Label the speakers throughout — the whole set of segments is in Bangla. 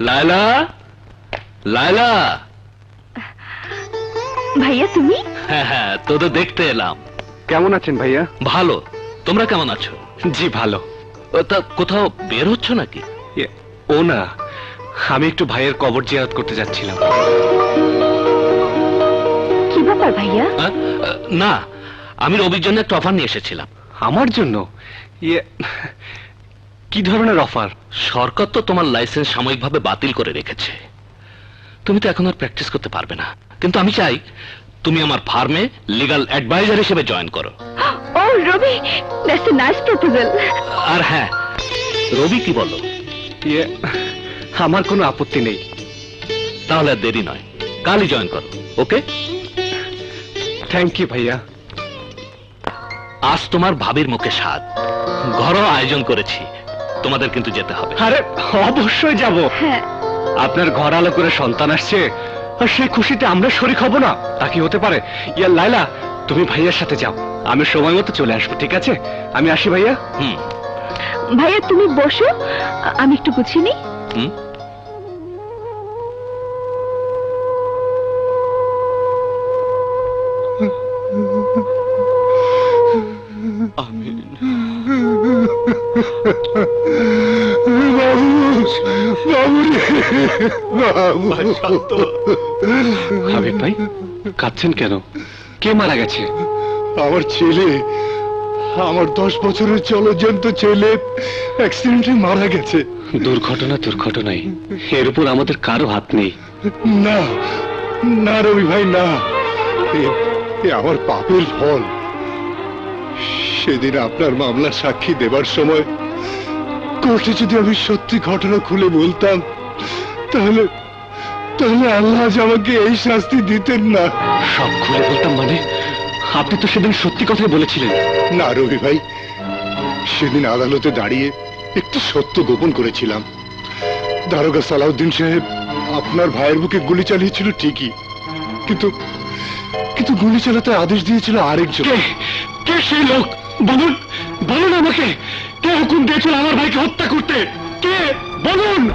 Speaker 1: লায়লা? লায়লা?
Speaker 2: ভাইয়া তুমি?
Speaker 1: হ্যাঁ হ্যাঁ তোদের দেখতে এলাম।
Speaker 3: কেমন আছেন ভাইয়া?
Speaker 1: ভালো। তোমরা কেমন আছো?
Speaker 3: জি ভালো।
Speaker 1: ও, তা কোথাও বের হচ্ছ নাকি?
Speaker 3: ও না আমি একটু ভাইয়ের কবর জিয়ারত করতে যাচ্ছিলাম।
Speaker 2: কি ব্যাপার ভাইয়া?
Speaker 1: না আমি রবির জন্য একটা অফার নিয়ে এসেছিলাম।
Speaker 3: আমার জন্য? ইয়ে কি ধরনের অফার
Speaker 1: সরকার তো তোমার লাইসেন্স সাময়িকভাবে বাতিল করে রেখেছে। তুমি তো এখন আর প্র্যাকটিস করতে পারবে না। কিন্তু আমি চাই তুমি আমার ফার্মে লিগ্যাল অ্যাডভাইজার হিসেবে জয়েন করো।
Speaker 2: ও Rabi that's a nice proposal
Speaker 1: আর হ্যাঁ রবি কি বলো?
Speaker 3: ইয়ে আমার কোনো আপত্তি নেই।
Speaker 1: তাহলে আর দেরি নয়। কালই জয়েন করো ওকে
Speaker 3: থ্যাংক ইউ ভাইয়া।
Speaker 1: আজ তোমার ভাবির মুখে স্বাদ। ঘরোয়া আয়োজন করেছি। তোমাদের কিন্তু যেতে হবে।
Speaker 3: আরে অবশ্যই যাব।
Speaker 2: হ্যাঁ।
Speaker 3: আপনার ঘর আলো করে সন্তান আসছে আর সেই খুশিতে আমরা শরিক হব না। তা কি হতে পারে? ইয়া লাইলা তুমি ভাইয়ার সাথে যাও। আমি সময় মতো চলে আসব ঠিক আছে? আমি আসি ভাইয়া।
Speaker 1: হুম।
Speaker 2: ভাইয়া তুমি বসো। আমি একটু গুছিয়ে নিই।
Speaker 1: হুম।
Speaker 3: হাবিব ভাই কাঁদছেন কেন? কে মারা গেছে?
Speaker 4: আমার ছেলে আমার দশ বছরের চলজন্ত ছেলে অ্যাক্সিডেন্টে মারা গেছে।
Speaker 3: দুর্ঘটনা দুর্ঘটনাই। এর উপর আমাদের কারও হাত নেই।
Speaker 4: না না রবি ভাই না। এ- আমার পাপের ফল। সেদিন আপনার মামলার সাক্ষী দেবার সময় কোর্টে যদি আমি সত্যি ঘটনা খুলে বলতাম তাহলে তাহলে আল্লাহ আজ আমাকে এই শাস্তি দিতেন না।
Speaker 3: সব খুলে বলতাম মানে? আপনি তো সেদিন সত্যি কথাই বলেছিলেন।
Speaker 4: না রবি ভাই সেদিন আদালতে দাঁড়িয়ে একটি সত্য গোপন করেছিলাম। দারোগা সালাউদ্দিন সাহেব আপনার ভাইয়ের বুকে গুলি চালিয়েছিল ঠিকই কিন্তু কিন্তু গুলি চালাতে আদেশ দিয়েছিল আরেকজন।
Speaker 3: কে সেই লোক? বলুন বলুন আমাকে। কে হুকুম দিয়েছিল আমার ভাইকে হত্যা করতে। কে? বলুন।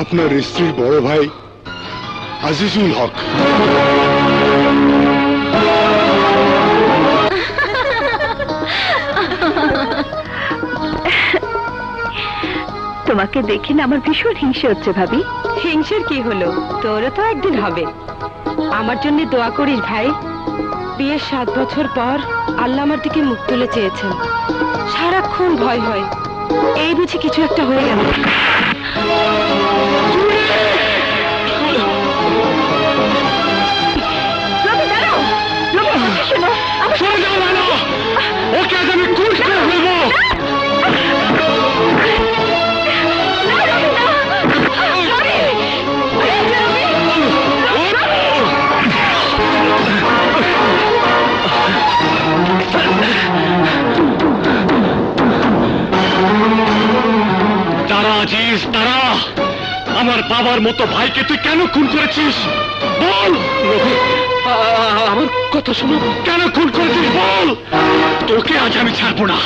Speaker 4: আপনার স্ত্রীর বড় ভাই আজিজুল হক।
Speaker 2: তোমাকে দেখে না আমার ভীষণ হিংসে হচ্ছে ভাবি।
Speaker 5: হিংসের কি হলো? তোরও তো একদিন হবে। আমার জন্য দোয়া করিস ভাই। বিয়ের সাত বছর পর আল্লাহ আমার দিকে মুখ তুলে চেয়েছেন। সারাক্ষণ ভয় হয়। এই বুঝি কিছু একটা হয়ে গেল।
Speaker 3: বাবার মতো ভাইকে তুই কেন খুন করেছিস বল আমার কথা শোনো কেন খুন করেছিস বল তোকে আজ আমি ছাড়বো না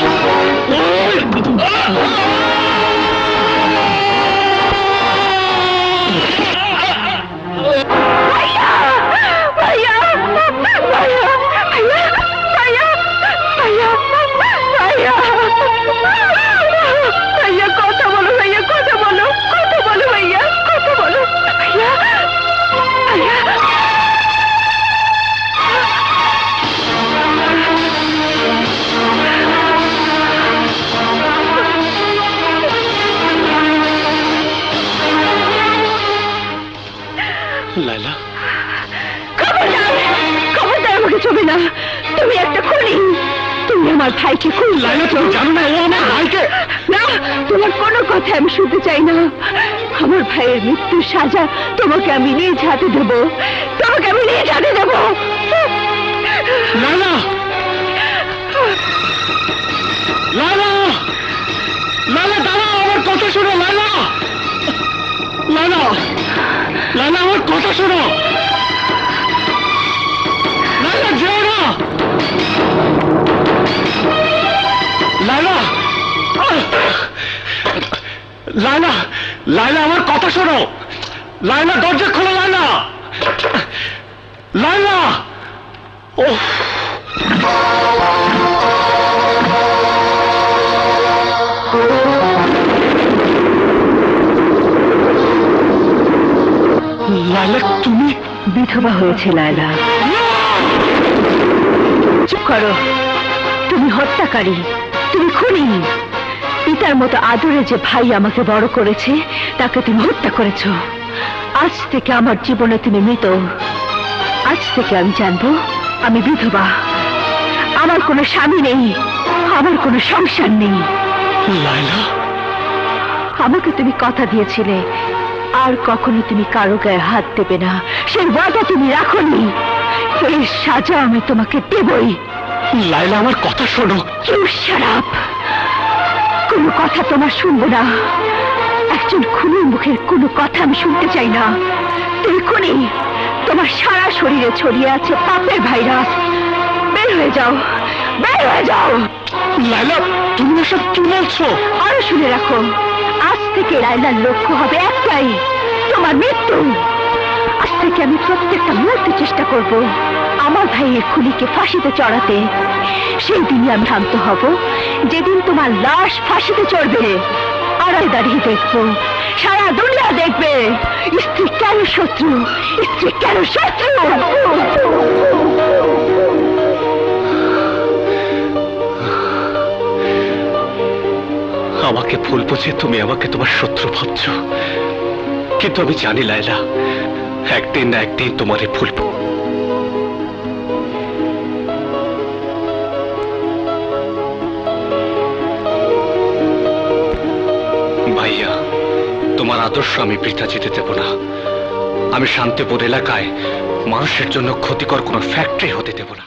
Speaker 2: আমার ভাইকে খুব
Speaker 3: লাইলা তুমি জানো না ও আমার ভাইকে।
Speaker 2: না তোমার কোনো কথা আমি শুনতে চাই না। আমার ভাইয়ের মৃত্যুর সাজা তোমাকে আমি নিয়ে হাতে দেবো। তোমাকে আমি নিয়ে হাতে দেবো।
Speaker 3: না লাইলা লাইলা আমার কথা শোনো। লাইলা দরজা খোলো লাইলা লাইলা ও লাইলা তুমি?
Speaker 2: বিধবা হয়েছে, লায়লা। চুপ করো। তুমি হত্যাকারী। তুমি খুনি। পিতার মতো আদরে যে ভাই আমাকে বড় করেছে তাকে তুমি হত্যা করেছ। আজ থেকে আমার জীবনে তুমি মৃত। আজ থেকে আমি জানব আমি বিধবা। আমার কোনো স্বামী নেই আমার কোনো সংসার নেই। আমাকে তুমি কথা দিয়েছিলে আর কখনো তুমি কারও গায়ে হাত দেবে না। সেই ওয়াদা তুমি রাখোনি। এই সাজা আমি তোমাকে দেবই।
Speaker 3: লাইলা আমার কথা শোনো।
Speaker 2: কেউ সারাপ কোনো কথা তোমার শুনব না। একজন খুনির মুখের কোনো কথা আমি শুনতে চাই না। খুনি তোমার সারা শরীরে ছড়িয়ে আছে পাপের ভাইরাস। বের হয়ে যাও বের হয়ে যাও।
Speaker 3: লাইলা তুমি এসব কি বলছো?
Speaker 2: আরও শুনে রাখো আজ থেকে লাইলার লক্ষ্য হবে একটাই তোমার মৃত্যু। থেকে আমি প্রত্যেকটা মুহূর্তে চেষ্টা করব আমার ভাইয়ের খুলিকে ফাঁসিতে চড়াতে। সেই দিনই আমি শান্ত হব। যেদিন তোমার লাশ ফাঁসিতে চড়বে আড়াই দাঁড়িয়ে দেখব। সারা দুনিয়া দেখবে, স্ত্রী কেন শত্রু? স্ত্রী কেন শত্রু?
Speaker 3: আমাকে ভুল বুঝে তুমি আমাকে তোমার শত্রু ভাবছ। কিন্তু আমি জানি লাইলা একদিন না একদিন তোমারে ভুলব ভাইয়া, তোমার আদর্শ আমি বৃথা যেতে দেব না। আমি শান্তিপুর এলাকায় মানুষের জন্য ক্ষতিকর কোনো ফ্যাক্টরি হতে দেব না।